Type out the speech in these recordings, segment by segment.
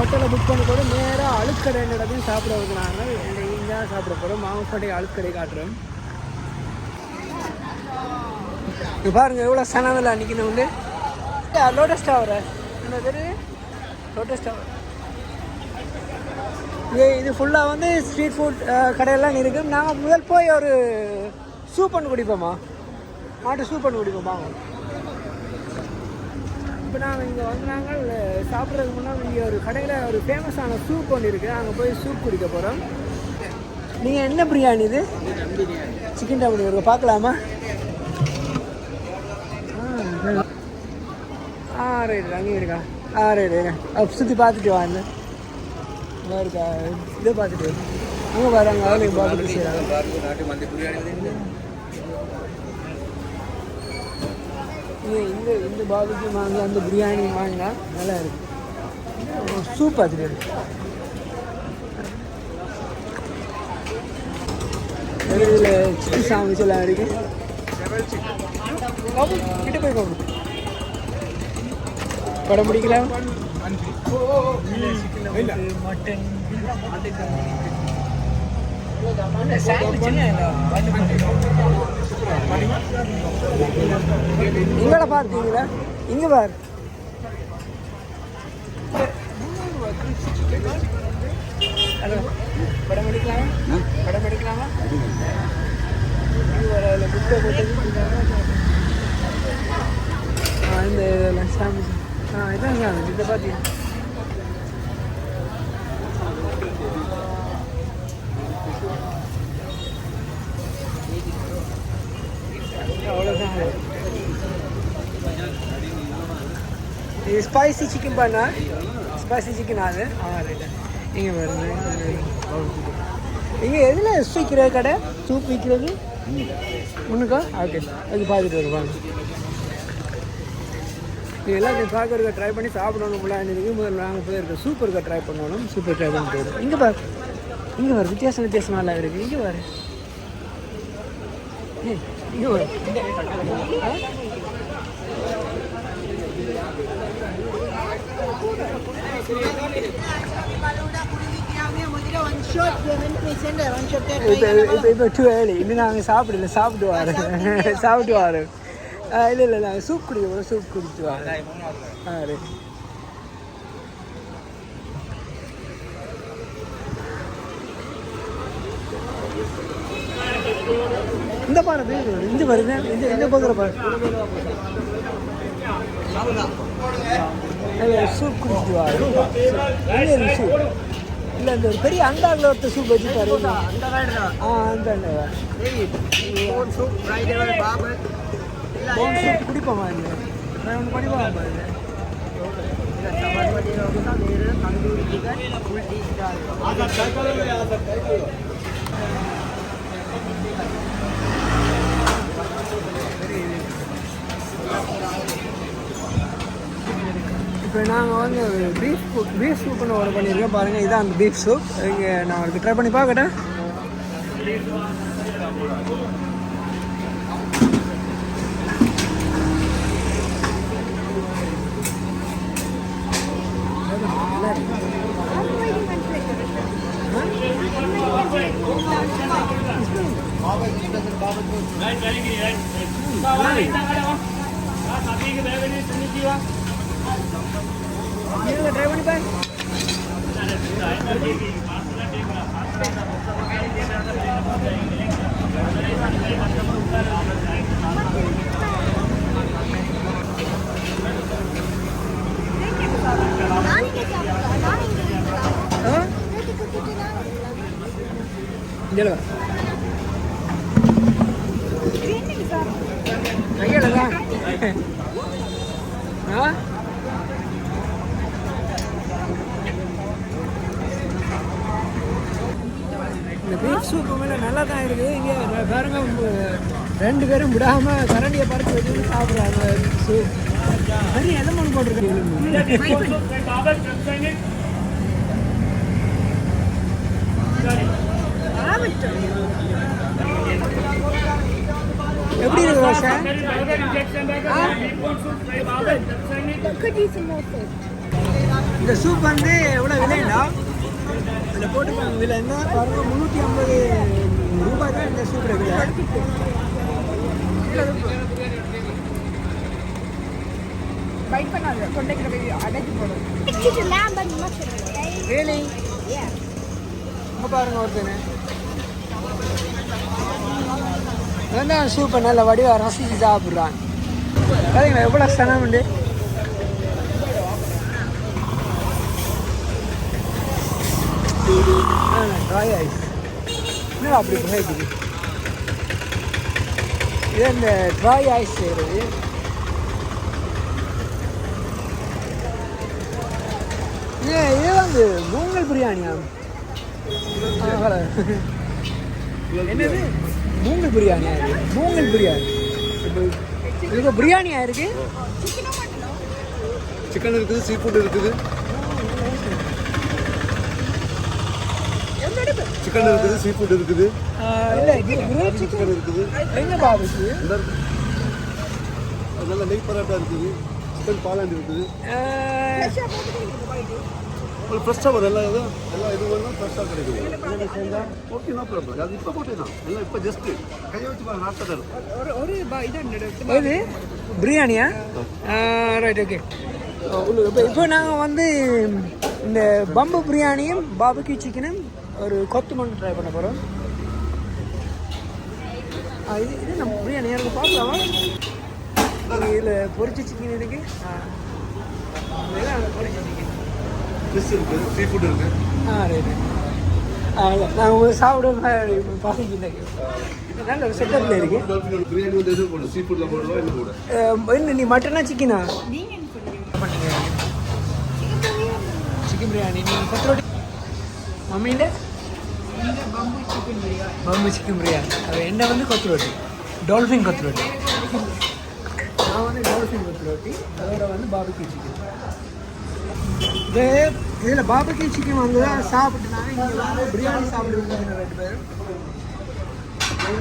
ஹோட்டலில் புக் பண்ண கூட நேராக அழுக்கடை இடத்தையும் சாப்பிட வந்து நாங்கள் இங்கே சாப்பிட போகிறோம் மாவுக்கடை அழுக்கடை காட்டுறோம். இங்க பாருங்க எவ்வளோ சனவில் நிற்கணும் வந்து. லோட்டஸ் டவர் என்ன பேர் லோட்டஸ் டவர் இது? இது ஃபுல்லாக வந்து ஸ்ட்ரீட் ஃபுட் கடையெல்லாம் இருக்குது நாங்கள் முதல் போய் ஒரு சூப் பண்ணி குடிப்போமா மாட்டு சூப் பண்ணி குடிப்போமா இப்போ நாங்கள் இங்கே வந்து நாங்கள் சாப்பிட்றதுக்கு முன்னாடி இங்கே ஒரு கடையில் ஒரு ஃபேமஸான சூப் ஒன்று இருக்குது அங்கே போய் சூப் குடிக்க போகிறோம். நீங்கள் என்ன பிரியாணி இது? சிக்கன் டம் பிரியாணி பார்க்கலாமா? ஆ, ரைட் அங்கே இருக்கா? ஆ ரைட் சுற்றி பார்த்துட்டு வாங்க இருக்கா? இதை பார்த்துட்டு அங்கே வராங்க அவளையும் பார்த்துட்டு செய்கிறாங்க. இங்கே இந்த இந்த பாபிக்கு வாங்க அந்த பிரியாணி வாங்கினா நல்லா இருக்கு. சூப் பார்த்துட்டு இருக்கு இதில் சிக்கன் சாமிச்சு எல்லாம் இருக்கு. கிட்ட போய் பாபு படம் பிடிக்கலாம் மட்டன் இங்கட பார்த்தீங்களா இங்க பார் ஹலோ படம் எடுக்கலாமா படம் எடுக்கலாமா இந்த இதெல்லாம் சாமி ஆ இதான் சாமி இதை பார்த்தீங்க இது ஸ்பைசி சிக்கன் பண்ணா ஸ்பைசி சிக்கன் அது? ஆ ரைட் இங்கே வருது இங்கே எதில் விற்கிற கடை? சூப் விற்கிறது ஒன்றுக்கா ஓகே அது பார்த்துட்டு வருவாங்க இது எல்லாத்தையும் பார்க்கறதுக்கு ட்ரை பண்ணி சாப்பிடணும் போல முதல்ல நாங்கள் போயிருக்கோம் சூப்பருக்கு ட்ரை பண்ணணும் சூப்பர் ட்ரை பண்ணி போயிடும் இங்கே பாரு. இங்கே வர வித்தியாசம் வித்தியாசமாக நல்லா இருக்குது இங்கே வர இங்கே வர இப்போ இப்போ டூ ஏழு இன்னும் நாங்கள் சாப்பிடல. சாப்பிட்டு வரோம் சாப்பிட்டு வரோம் இல்லை இல்லை. நாங்கள் சூப் குடிக்க போகிறோம் சூப் குடிச்சு வரோம் ஆ இந்த பாரு இந்த வருது இந்த இந்த பக்கம் பாரு சூப் குடிச்சு வரோம் இல்லை சூப். இல்லை ஒரு பெரிய அண்டாவில் ஒருத்தர் சூப் வச்சு பாரு ஆ அந்த அண்டா போன் சூப் குடிப்போமா இல்லை நான் ஒன்று படிப்போமா பாருங்க இப்போ நாங்கள் வந்து பீஃப் பீஃப் சூப்னு ஆர்டர் பண்ணியிருக்கோம் பாருங்கள் இதான் அந்த பீஃப் சூப் இங்கே நான் உங்களுக்கு ட்ரை பண்ணி பார்க்கட்டேன். நீங்கள் ட்ரை பண்ணி பாருங்க ஆ இங்கே கையில் தான் ஆ இந்த சூப்பு மேலே நல்லா தான் இருக்குது இங்கே பாருங்க ரெண்டு பேரும் விடாமல் கரண்டியை பறக்க வச்சு சாப்பிட்றாங்க. சூப் சரி எதை மணி போட்டிருக்கீங்க எப்படி இருக்கு ரோஷா. இந்த சூப் வந்து எவ்வளோ விலைண்டா அதில் போட்டுப்பாங்க. விலை என்ன பாருங்க முந்நூற்றி ஐம்பது ரூபாய் தான் இந்த சூப் இருக்கு. பைட் பண்ணாத கொண்டைக்கிற போய் அடைச்சு போடும். இங்கே பாருங்க ஒருத்தனை. இவன் சூப்பை நல்ல வடிவா ரசிச்சு சாப்பிட்றான். பாருங்களா எவ்வளோ சனம் உண்டு. ட்ராய் ஆயிடுச்சு என்ன அப்படி புகைக்குது இது இந்த ட்ராய் ஐஸ் செய்கிறது இது இது வந்து மூங்கல் பிரியாணியா என்னது? மூங்கல் பிரியாணியா இது மூங்கல் பிரியாணி இப்போ இது பிரியாணியா இருக்கு? சிக்கன் இருக்குது சீ ஃபுட் இருக்குது. சிக்கன் இருக்குது சீ ஃபுட் இருக்குது சிக்கன் இருக்குது நல்ல நெய் பரோட்டா இருக்குது சிக்கன் பாலாண்டு இருக்குது உங்களுக்கு ஃப்ரெஷ்ஷாக வரும் எல்லாம் இதுவும் எல்லாம் இது வேணும் ஃப்ரெஷ்ஷாக கிடைக்கும் ஓகே நோ ப்ராப்ளம் அது இப்போ போட்டே தான் எல்லாம் இப்போ ஜஸ்ட்டு கையை வச்சு பாருங்க நாட்டை ஒரு ஒரு பிரியாணியா ரைட் ஓகே இப்போ இப்போ நாங்கள் வந்து இந்த பம்பு பிரியாணியும் பாபுக்கு சிக்கனும் ஒரு கொத்து மண் ட்ரை பண்ண போகிறோம் இது இது நம்ம பிரியாணி. எனக்கு பார்க்கலாமா? இதில் பொரிச்ச சிக்கன் இருக்கு. பொரிச்ச சிக்கன் ஃபிஷ் இருக்குது சீ ஃபுட் இருக்குது ஆ ரைட்டு நான் ஒரு சாப்பிட பார்த்துக்கிட்டேன் நல்ல ஒரு செட்டப்பில் இருக்கு. பிரியாணி வந்து எது போடணும்? சீ என்ன என்ன நீ மட்டனா சிக்கனா பண்ணீங்க சிக்கன் பிரியாணி நீ கொத்தரோட்டி மம்மியில் பம்பு சிக்கன் பிரியாணி அது என்ன வந்து கொத்தரோட்டி டால்ஃபின் கொத்தரோட்டி நான் வந்து டால்ஃபின் கொத்தரோட்டி அதோட வந்து பாபிக்யூ சிக்கன் இது இதில் பாபிக்யூ சிக்கன் வந்து தான் சாப்பிட்டு நான் இங்கே வந்து பிரியாணி சாப்பிடுவேன் ரெண்டு பேரும் ஏய்,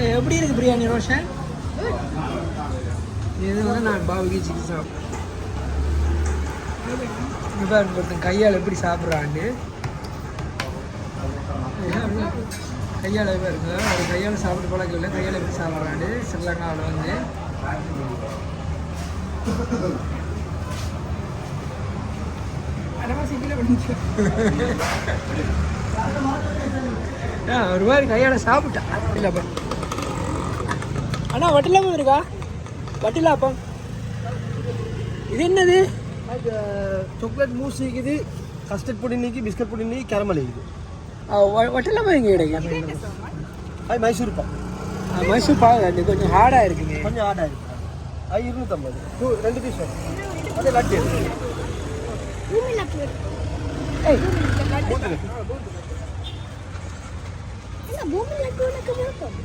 எப்படி இருக்கு பிரியாணி ரோஷன்? இது வந்து நான் பாபுக்கு சிக்கன் சாப்பிட்றேன் பாருங்க ஒருத்தன் கையால் எப்படி சாப்பிட்றான்னு. கையால் பாருங்க அது கையால் சாப்பிட்டு பழக்கம் இல்லை கையால் எப்படி சாப்பிட்றான்னு. ஸ்ரீலங்காவில் வந்து. ஒரு மாதிரி கையால் சாப்பிட்டா. இல்லைப்பா அண்ணா வட்டிலாப்பம் இருக்கா? வட்டிலாப்பம் இது என்னது? சாக்லேட் மூஸ் இருக்குது கஸ்டர்ட் புடிங் நீக்கி பிஸ்கட் புடிங் நீக்கி கேரமல் இருக்குது வட்டிலாப்பம் எங்கே கிடைக்கும் அது மைசூர் பா ஆ, மைசூர் பாகு அது கொஞ்சம் ஹார்டாக இருக்குங்க கொஞ்சம் ஆடாக இருக்குது அது இருநூற்றம்பது டூ ரெண்டு பீஸ் வரும். அது லட்டு. பூமி லட்டு. ஏய் பூமி லட்டு உனக்கு விருப்பம்?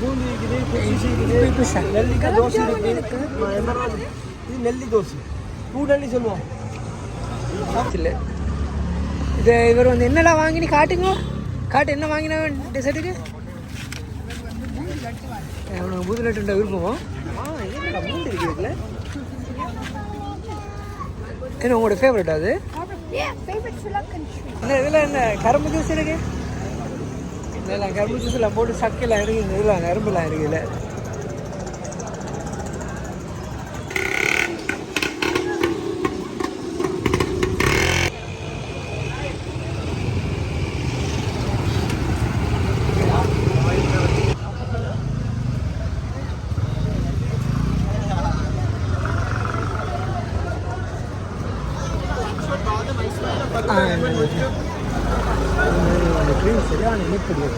பூந்தி இருக்குது குக்கீஸ் இருக்குது நெல்லிக்காய் தோசை இருக்குது இது நெல்லி தோசை பூ நெல்லி சொல்லுவோம் இல்லை இது இவர் வந்து என்னடா வாங்கினி காட்டுங்க காட்டு என்ன வாங்கினா டெசர்ட்டுக்கு உனக்கு புது லட்டுன்ற விருப்பமா ஆ என்னடா பூண்டு இருக்குது என்ன உங்களோட ஃபேவரட் அது. இந்த இதில் என்ன கரும்பு ஜூஸ் இருக்கு இதெல்லாம் கரும்பு ஜூஸில் போட்டு சக்கையெல்லாம் இருக்கு இந்த இதெல்லாம் கரும்புலாம் இருக்குல்ல ட்ரீம் சரியான இனிப்படி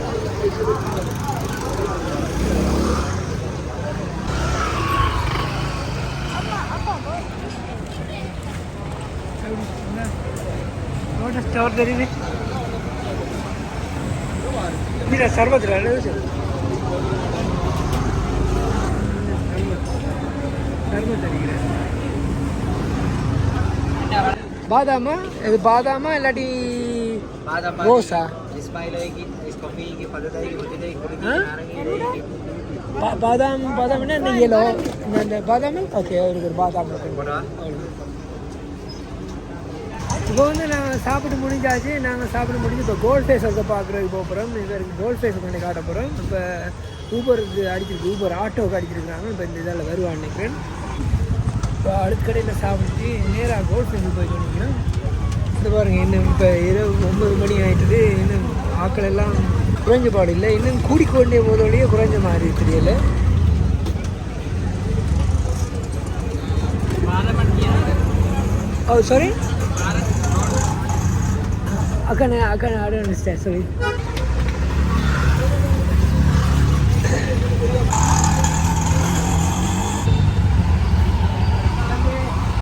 ஸ்டோர் தெரியுது. மீரா சர்பத்தில் சர்பத் அடிக்கிறேன் பாதாமா? இது பாதாமா இல்லாட்டி பாதாம். ரோஸா? பாதாம் பாதாம்னா இந்த yellow. இந்த பாதாம் ஓகே ஒரு பாதாம். இப்போ வந்து நாங்கள் சாப்பிட்டு முடிஞ்சாச்சு நாங்கள் சாப்பிட்டு முடிஞ்சு இப்போ கோல்ட் ஃபேஸ் வந்து பார்க்குறதுக்கு போக போகிறோம் இது கோல்ட் ஃபேஸ் கொண்டு காட்ட போகிறோம் இப்போ ஊபருக்கு அடிச்சிருக்கு ஊபர் ஆட்டோவுக்கு அடிச்சிருக்காங்க இப்போ இந்த இதில் வருவான்னு நினைக்கிறேன் இப்போ அடுக்கடையில் சாப்பிட்டு நேராக கோல்ட் ஃபேஸுக்கு போய் நினைக்கிறேன் இந்த பாருங்க இன்னும் இப்போ இரவு ஒன்பது மணி ஆயிட்டுது இன்னும் ஆக்கள் எல்லாம் குறைஞ்ச பாடு இல்லை. இன்னும் கூடிக்கொண்டே போதோடையே குறைஞ்ச மாதிரி தெரியல. Oh, ஓ சாரி அக்கா நான் அக்கா நான் அடன் சாரி